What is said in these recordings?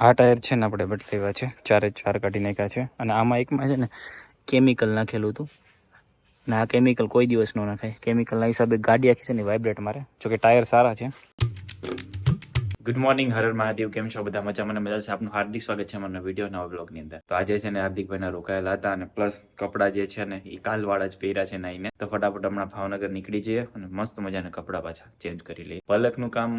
આ ટાયર છે ને આપણે બદલાવ્યા છે, ચારે ચાર કાઢી નાખ્યા છે. અને આમાં એકમાં છે ને કેમિકલ નાખેલું હતું. ને આ કેમિકલ કોઈ દિવસ ન નાખાય. કેમિકલના હિસાબે ગાડી આખી છે ને વાઇબ્રેટ મારે. જોકે ટાયર સારા છે. ગુડ મોર્નિંગ હરર મહાદેવ. કેમ છો બધા? મજા મજા છે આપનું હાર્દિક સ્વાગત છે અમારા વીડિયો નવા બ્લોગની અંદર. તો આજે છે ને હાર્દિકભાઈના રોકાયેલા હતા અને પ્લસ કપડાં જે છે ને એ કાલવાળા જ પહેર્યા છે નાઈને. તો ફટાફટ હમણાં ભાવનગર નીકળી જઈએ અને મસ્ત મજાના કપડાં પાછા ચેન્જ કરી લઈએ. પલકનું કામ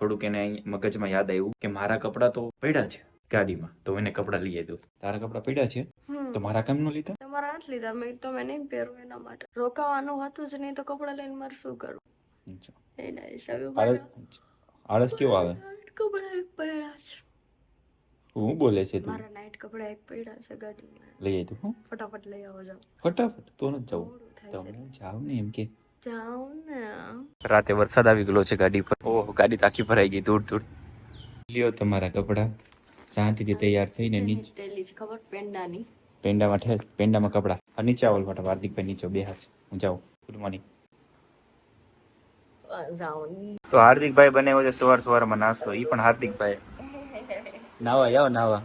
થોડુંક એને મગજમાં યાદ આવ્યું કે મારા કપડાં તો પડ્યા છે ગાડીમાં. તો એને કપડાં લઈ આવ્યું. તારા કપડાં પડ્યા છે? તો મારા કેમ નું લીધા? તમારા હાથ લીધા. મેં તો મેં નહીં પહેરું એના માટે. રોકાવાનું હતું જ નહીં તો કપડાં લઈને મારે શું કરું? એના હિસાબે આળસ કેવો આવે? પડ્યા છે. હું બોલે છે તું? મારા નાઇટ કપડાં એક પડ્યા છે ગાડીમાં. લઈ આવી તું હું. ફટાફટ લઈ આવો જાવ ફટાફટ તો ન જવું તમે જાવ ને એમ કે. જાવ ને. રાતે વરસાદ આવી ગયો છે ગાડી પર. ઓહ ગાડી તાકી ભરાઈ ગઈ દૂર ધૂળ લ્યો તમારા કપડાં. શાંતિથી તૈયાર થઈને નીચે તેલી છે ખબર? પેંડાની. પેંડામાં ઠેસ પેંડામાં કપડાં. અને નીચે આવો ફટાફટ. હાર્દિકભાઈ નીચે બે હાસ હું જાઉં. ગુડ મોર્નિંગ તો હાર્દિકભાઈ બનાવ્યો છે સવાર સવારમાં નાસ્તો. એ પણ હાર્દિકભાઈ. નાવા જાઓ નાવા.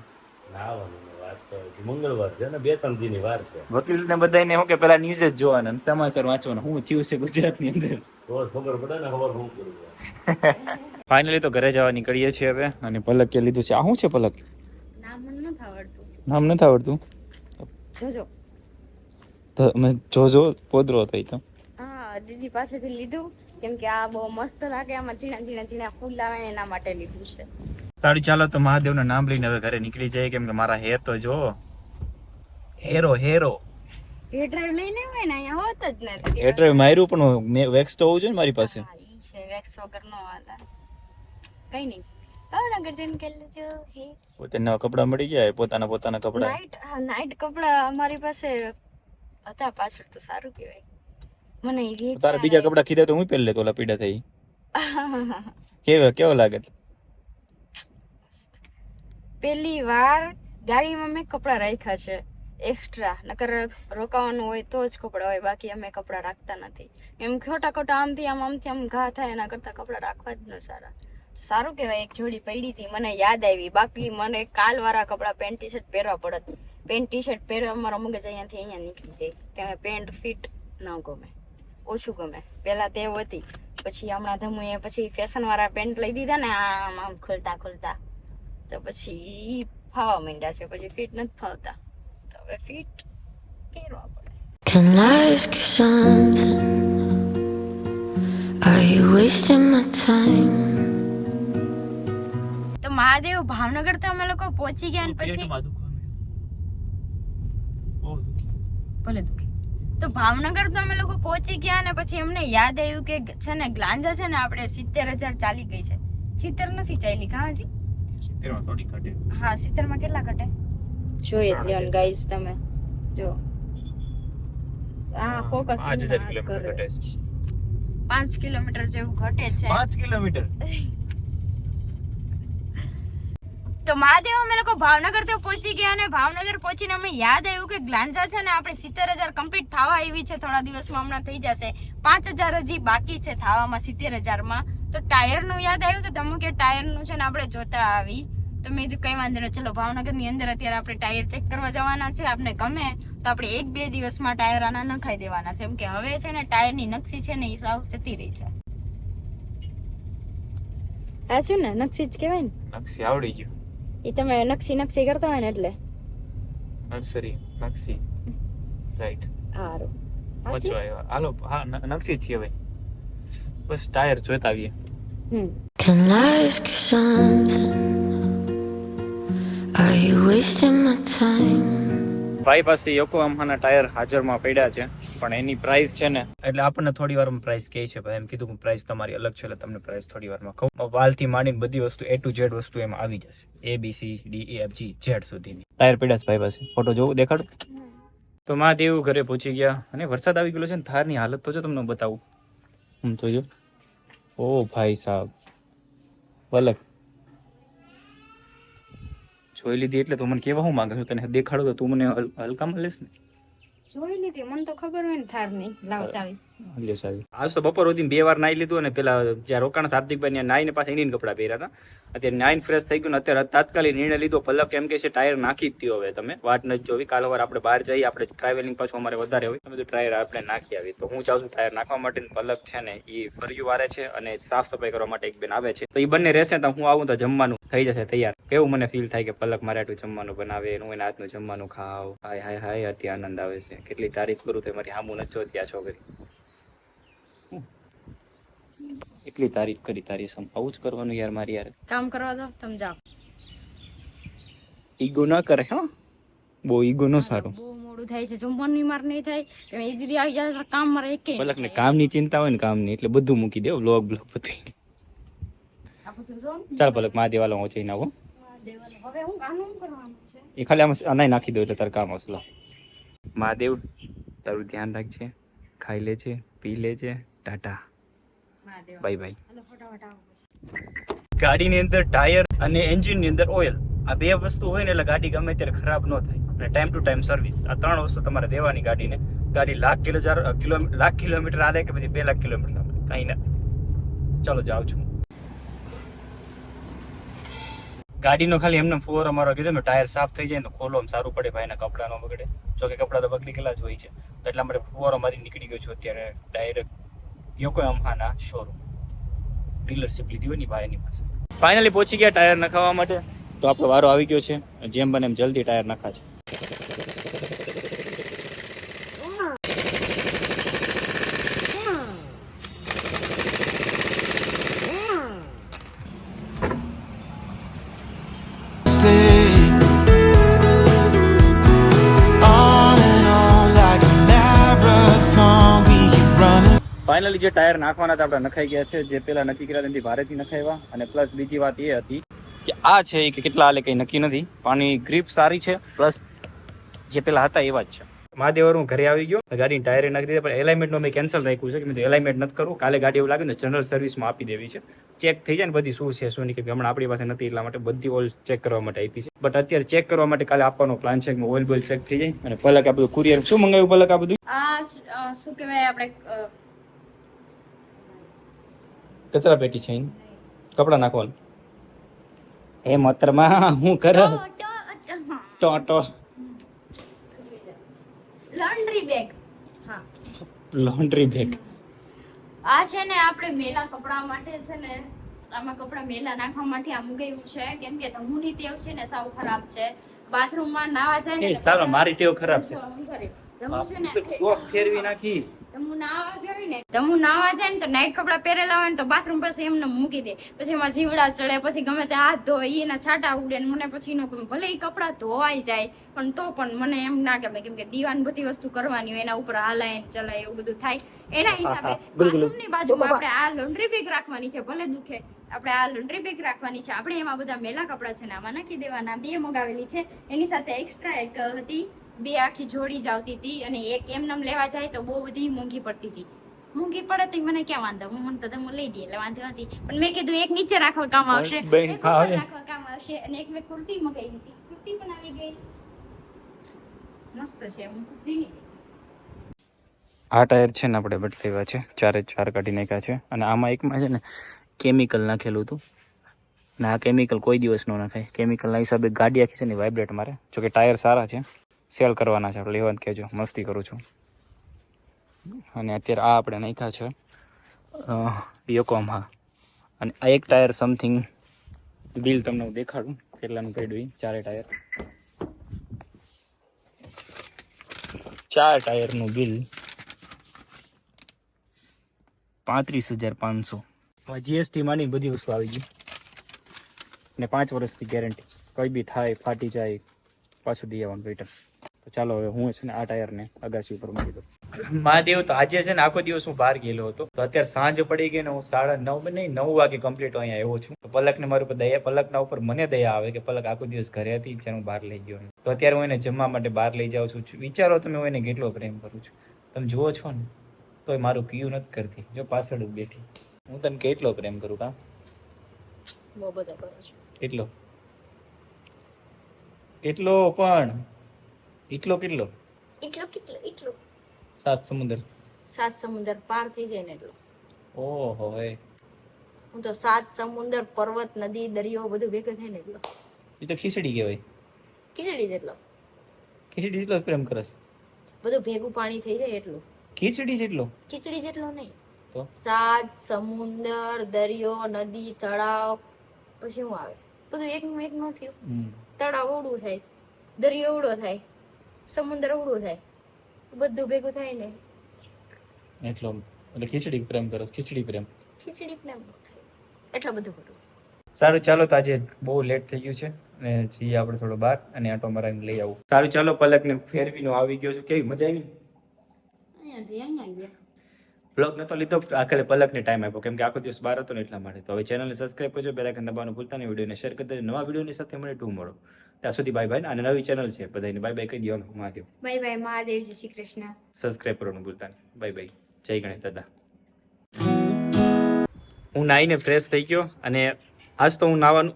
નાવાની વાત તો હજી મંગળવાર છે ને બે ત્રણ દીની વાર છે. વકીલ ને બધાને શું કે પેલા ન્યૂઝ જ જોવાના સમાચાર વાંચવાના. હું થયું છે ગુજરાતની અંદર? ખબર પડે ને ખબર ફાઇનલી તો ઘરે જવા નીકળીએ છીએ હવે અને પલક કે લીધું છે. આ શું છે પલક? નામ નથી આવડતું. નામ નથી આવડતું? જોજો. તો જોજો પોદરો થઈ તો. હા દીદી પાસેથી લીધું. કેમ કે આ બહુ મસ્ત લાગે આમાં ઝીણા ઝીણા ઝીણા ફૂલ આવે ને એના માટે લીધું છે. સારું ચાલો તો મહાદેવના નામ લઈને હવે ઘરે નીકળી જાય કેમ કે મારા હેર તો જો. હેરો હેરો. એ ડ્રાઈવ લઈને આવે ને અહીંયા હોત જ નથી હેર ડ્રાઈવ માર્યું પણ મેં વેક્સ તો હોવું જોઈએ ને મારી પાસે? ઈ છે વેક્સ વગર નો હાલે. કઈ નહીં. ભાવનગર જઈને કરી લેજો હે પોતે નવા કપડાં મળી ગયા પોતાના પોતાના કપડાં. નાઈટ નાઈટ કપડા અમારી પાસે હતા પાછળ તો સારું કહેવાય. મને તારા બીજા કપડા કીધા તો હું પહેરી લેતો ઓલા પીડા થઈ. કેવો કેવો લાગે? પહેલી વાર ગાડીમાં મેં કપડા રાખ્યા છે એક્સ્ટ્રા નકર રોકાવાનું હોય તો જ કપડા હોય બાકી અમે કપડા રાખતા નથી. એમ ખોટા ખોટા આમથી આમ આમથી આમ ઘા થાય એના કરતા કપડા રાખવા જ ન સારા. સારું કહેવાય એક જોડી પડી હતી મને યાદ આવી. બાકી મને કાલ વાળા કપડા પેન્ટ ટી શર્ટ પહેરવા પડત. પેન્ટ ટી શર્ટ પહેરવા મારો મગજ અહીંયાથી અહીંયા નીકળી જાય કે પેન્ટ ફિટ ન ગમે. ઓછું ગમે. પહેલા તે હતી. પછી હમણાં ધમુએ પછી ફેશન વાળા પેન્ટ લઈ દીધા ને આમ આમ ખોલતા ખોલતા. તો પછી ઈ ફાવા માંડ્યા છે. પછી ફિટ નથી ફાવતા. તો હવે ફિટ પહેરવા પડે. Can I ask you something? Are you wasting my time? તો મહાદેવ ભાવનગર તો અમે લોકો પહોંચી ગયા ને પછી? ભલે દુખી. તો ભાવનગર તો અમે લોકો પહોંચી ગયા ને પછી અમને યાદ આવ્યું કે છે ને ગ્લાંજા છે ને આપણે સિત્તેર હજાર ચાલી ગઈ છે. સિત્તેર નથી ચાલી કાં હજી સિત્તેરમાં થોડી ઘટે. હા સિત્તેરમાં કેટલા ઘટે? જોઈએ લ્યોન ગાઈઝ તમે. જો. હા ફોકસ પાંચ કિલોમીટર જેવું ઘટે છે. પાંચ કિલોમીટર? તો મહાદેવ અમે લોકો ભાવનગર તો પહોંચી ગયા અને ભાવનગર પહોંચીને અમને યાદ આવ્યું કે ગ્લાંજા છે ને આપણે સિત્તેર હજાર કમ્પ્લીટ થવા આવી છે. થોડા દિવસમાં હમણાં થઈ જશે. પાંચ હજાર હજી બાકી છે થવામાં સિત્તેર હજારમાં. તો ટાયરનું યાદ આવ્યું તો તમે કે ટાયરનું છે ને આપણે જોતા આવી. તો મેં કીધું કંઈ વાંધો નહીં. ચલો, ભાવનગરની અંદર અત્યારે આપણે ટાયર ચેક કરવા જવાના છે. આપણે ગમે તો આપણે એક બે દિવસમાં ટાયર આના નખાઈ દેવાના છે. એમ કે હવે છે ને ટાયરની નકશી છે ને એ સાવ જતી રહી છે. સાચું ને? નકશી જ કહેવાય ને? નકશી આવડી ગયું. એ તમે નકશી નકશી કરતા હોય ને એટલે. નર્સરી નકશી. રાઈટ સારું મજો આવ્યો. હાલો હા નકશી જ ભાઈ બસ ટાયર જોતા આવીએ. હમ. Can I ask you something? Are you wasting my time? ભાઈ પાસે યોકોહામાના ટાયર હાજરમાં પડ્યા છે પણ એની પ્રાઇસ છે ને એટલે આપણને થોડી વારમાં પ્રાઇસ કહે છે ભાઈ એમ કીધું કે પ્રાઇસ તમારી અલગ છે એટલે તમને પ્રાઇસ થોડી વારમાં કહું. વાલથી માંડીને બધી વસ્તુ એ ટુ ઝેડ વસ્તુ એમાં આવી જશે. A B C D F G Z સુધીની. ટાયર પડ્યા છે ભાઈ પાસે. ફોટો જોવું દેખાડું. તો મહાદેવ ઘરે પહોંચી ગયા. અને વરસાદ આવી ગયેલો છે ને થારની હાલત તો જો તમને બતાવું. હું તો જો. ઓ ભાઈ સાહેબ પલક જોઈ લીધી એટલે તું મને કેવા હું માંગે છું તને દેખાડું તો તું મને હલ- હલકામાં લેશ ને. જોઈ લીધી મને તો ખબર હોય ને થાર નહીં લાવ ચાવી. આજ તો બપોર સુધી બે વાર નાઈ લીધું અને પેલા જ્યાં રોકાણ હાર્દિકભાઈ ત્યાં નાઈને પાછા ઇન્ડિયન કપડાં પહેર્યા હતા. અત્યારે નાઈન ફ્રેશ થઈ ગયું ને અત્યારે તાત્કાલિક નિર્ણય લીધો. પલક એમ કે છે ટાયર નાખી જ હવે તમે. વાટ નથી જોવી, કાલ વાર આપણે બહાર જઈએ, આપણે ટ્રાવેલિંગ પાછું અમારે વધારે હોય. તમે તો ટાયર આપણે નાખી આવી તો હું ચાહું છું ટાયર નાખવા માટે ને પલક છે ને એ ફર્યું વારે છે અને સાફ સફાઈ કરવા માટે એક બેન આવે છે. તો એ બંને રહેશે તો હું આવું તો જમવાનું થઈ જશે તૈયાર. કેવું મને ફીલ થાય કે પલક મારે આટલું જમવાનું બનાવે હું એના હાથનું જમવાનું ખાવ હાય હાય હાય અત્યારે આનંદ આવે છે. કેટલી તારીફ કરું તો મારી હામું નચો ત્યાં છોકરી. એટલી તારીફ કરી તારી સમ આવું જ કરવાનું યાર મારી યાર. કામ કરવા દો તમે જાઓ. ઈગો ના કરે હા. બહુ ઈગો નો સારું. બહુ મોડું થાય છે. જમવાની માર નહીં થાય. તમે એ દીદી આવી જાય કામ મારે એક પલક ને કામની ચિંતા હોય ને કામની એટલે બધું મૂકી દે બ્લોગ બ્લોગ બધું. ચાલ પલક મહાદેવ વાલો હું જઈને આવું હવે હું ગાનું કરવાનું છે? એ ખાલી આમાં અનાઈ નાખી દો એટલે તારે કામ આવશે મહાદેવ તારું ધ્યાન રાખજે. ખાઈ લેજે પી લેજે. ટાટા. બાય બાય ગાડીની અંદર ટાયર અને એન્જિનની અંદર ઓઇલ. આ બે વસ્તુ હોય ને એટલે ગાડી ગમે ત્યારે ખરાબ ન થાય. અને ટાઈમ ટુ ટાઈમ સર્વિસ આ ત્રણ વસ્તુ તમારે દેવાની ગાડીને. ગાડી lakh kilo kilo lakh kilometre હાલે કે પછી બે લાખ કિલોમીટર હાલે? કાંઈ ના. ચાલો જાઉં છું. ગાડીનો ખાલી એમને ફોર અમારો કીધો ને ટાયર સાફ થઈ જાય ને તો ખોલો આમ સારું પડે ભાઈના કપડાનો ન બગડે. જો કે કપડા તો બગડી ગયેલા જ હોય છે. એટલા માટે ફોરો મારી નીકળી ગયો છું અત્યારે ડાયરેક્ટ યોકો અમ્હાના શોરૂમ ડીલરશીપ લીધી હોયની ભાઈ એની પાસે. ફાઇનલી પહોંચી ગયા ટાયર નખાવવા માટે. તો આપણો વારો આવી ગયો છે. જેમ બને એમ જલ્દી ટાયર નખા ફાઇનલી જે ટાયર નાખવાના હતા, આપણે નખાઈ ગયા છે, જે પેલા નક્કી કર્યા તેનાથી ભારેથી નખાવ્યા. અને પ્લસ બીજી વાત એ હતી કે આ છે કે કેટલા હાલે કંઈ નક્કી નથી. પાણી ગ્રીપ સારી છે, પ્લસ જે પેલા હતા એવા જ છે. મહાદેવર હું ઘરે આવી ગયો. ગાડી ટાયરે નાખી દીધા. પણ એલાઇમેન્ટનો મેં કેન્સલ રાખ્યું છે કે મેં એલાઇમેન્ટ નથી કરવું. કાલે ગાડી એવું લાગે ને જનરલ સર્વિસમાં આપી દેવી છે. ચેક થઈ જાય ને બધી શું છે, શું નહીં કે હમણાં આપણી પાસે નથી એટલા માટે બધી ઓઇલ ચેક કરવા માટે આપી છે. બટ અત્યારે ચેક કરવા માટે કાલે આપવાનો પ્લાન છે કે ઓઇલ બોઇલ ચેક થઈ જાય. અને પલક આ બધું કુરિયર શું મંગાવ્યું પલક આ બધું? શું કહેવાય, આપણે કચરા પેટી છે. કપડાં નાખવાનું. એ મતરમાં હું કર? ટો- લોન્ડ્રી બેગ હા. લોન્ડ્રી બેગ આ છે ને આપણે મેલા કપડા માટે છે ને આમાં કપડા મેલા નાખવા માટે આ મુકાયું છે. કેમ કે ધમુની ટેવ છે ને સાવ ખરાબ છે. બાથરૂમમાં નાવા જાય ને એ તો મારી ટેવ ખરાબ છે. ધમુ છે ને ફેરવી નાખી. ધમુ નાવા જાય ને ધમુ નાવા જાય ને તો નાઈટ કપડા પહેરેલા હોય ને તો બાથરૂમ પાસે એમને મૂકી દે. પછી એમાં જીવડા ચડે પછી ગમે તે હાથ ધોય એના છાંટા ઉડે ને મને પછી એનો ભલે એ કપડા ધોવાઈ જાય પણ તો પણ મને એમ ના ગમે. કેમ કે દીવાન બધી વસ્તુ કરવાની હોય એના ઉપર હાલાય ચલાય એવું બધું થાય. એના હિસાબે બાથરૂમની બાજુમાં આપણે આ લોન્ડ્રી બેગ રાખવાની છે ભલે દુખે. આપણે આ લોન્ડ્રી બેગ રાખવાની છે. આપણે એમાં બધા મેલા કપડા છે ને આમાં નાખી દેવાના બે મગાવેલી છે. એની સાથે એક્સ્ટ્રા એક હતી બે આખી જોડી જ આવતી હતી અને એક એમનેમ લેવા જાય તો બહુ બધી મોંઘી પડતી હતી. મોંઘી પડે તો મને ક્યાં વાંધો? હું મને તો તમે લઈ દઈએ એટલે વાંધો નથી. પણ મેં કીધું એક નીચે રાખવા કામ આવશે. એક રાખવા કામ આવશે. અને એક મેં કુર્તી મગાવી હતી. કુર્તી પણ આવી ગઈ. મસ્ત છે હું કુર્તી આ ટાયર છે ને આપણે બદલાવ્યા છે. ચારે ચાર કાઢી નાખ્યા છે. અને આમાં એકમાં છે ને કેમિકલ નાખેલું હતું. અને આ કેમિકલ કોઈ દિવસ ન નાખાય. કેમિકલના હિસાબે ગાડી આખી છે ને વાઇબ્રેટ મારે. જોકે ટાયર સારા છે. સેલ કરવાના છે. આપણે લેવાનું કહેજો. મસ્તી કરું છું. અને અત્યારે આ આપણે નાખ્યા છે યોકોમાં અને આ એક ટાયર સમથિંગ બિલ તમને હું દેખાડું. કેટલાનું પડ્યું ચારે ટાયર. ચાર ટાયરનું બિલ પાંત્રીસ હજાર પાંચસો. જીએસટી માંની બધી વસ્તુ આવી ગઈ. ને પાંચ વર્ષથી ગેરંટી કંઈ બી થાય, ફાટી જાય, પાછું દઈ આવવાનું રિટર્ન તો ચાલો હવે હું છે ને આ ટાયરને અગાસી ઉપર મૂકી દઉં. મહાદેવ તો આજે છે ને આખો દિવસ હું બહાર ગયેલો હતો. તો અત્યારે સાંજ પડી ગઈ ને હું સાડા નવ નહીં નવ વાગે કમ્પ્લીટ અહીંયા આવ્યો છું. તો પલકને મારી ઉપર દયા પલકના ઉપર મને દયા આવે કે પલક આખો દિવસ ઘરે હતી જ્યારે હું બહાર લઈ ગયો તો અત્યારે હું એને જમવા માટે બહાર લઈ જાઉં છું. વિચારો તમે હું એને કેટલો પ્રેમ કરું છું. તમે જુઓ છો ને તો એ મારું કયું નથી કરતી. જો પાછળ બેઠી. હું તને કેટલો પ્રેમ કરું કા? બહુ બધો કરો છો. કેટલો? કેટલો પણ. એટલો કેટલો? એટલો કેટલો? એટલો સાત સમુદ્ર. સાત સમુદ્ર પાર થઈ જાય ને એટલો. ઓહો હું તો સાત સમુદ્ર પર્વત નદી દરિયો બધું ભેગું થાય ને એટલો. એ તો ખીચડી કહેવાય. ખીચડી જેટલો ખીચડી જેટલો પ્રેમ કરસ બધું ભેગું પાણી થઈ જાય એટલું. ખીચડી જેટલો? ખીચડી જેટલો નહીં. તો? સાત સમુદ્ર દરિયો નદી તળાવ પછી શું આવે? બધું એકનું એક નું થયું તળાવ ઓડું થાય. દરિયો ઓવડો થાય. સમુદ્ર ઉડું થાય. બધું ભેગું થાય ને. એટલો એટલે ખીચડી પ્રેમ કરો ખીચડી પ્રેમ. ખીચડી પ્રેમ ન થાય. એટલું બધું ખોટું સારું ચાલો તો આજે બહુ લેટ થઈ ગયું છે. અને જઈએ આપણે થોડો બહાર અને આટો મારાને લઈ આવું. સારું ચાલો પલકને ફેરવીનો આવી ગયો છું. કેવી મજા આવી? બ્લોગ નતો લીધો આખરે પલકને ટાઈમ આપ્યો. કેમ કે આખો દિવસ બહાર હતો ને એટલા માટે. તો હવે ચેનલને સબસ્ક્રાઈબ કરજો બેલાઇકન દબાવવાનું ભૂલતા નહીં. વિડીયોને શેર કરી દેજો. નવા વિડીયોની સાથે મળે ટુ મળો ત્યાં સુધી બાય બાય અને નવી ચેનલ છે બધાને બાય બાય કહી દેવાનું મહાદેવ. બાય બાય મહાદેવ જય શ્રી કૃષ્ણ. સબસ્ક્રાઇબ કરવાનું ભૂલતા નહીં. બાય બાય જય ગણેશ દાદા. હું નાહીને ફ્રેશ થઈ ગયો અને આજ તો હું નાવાનું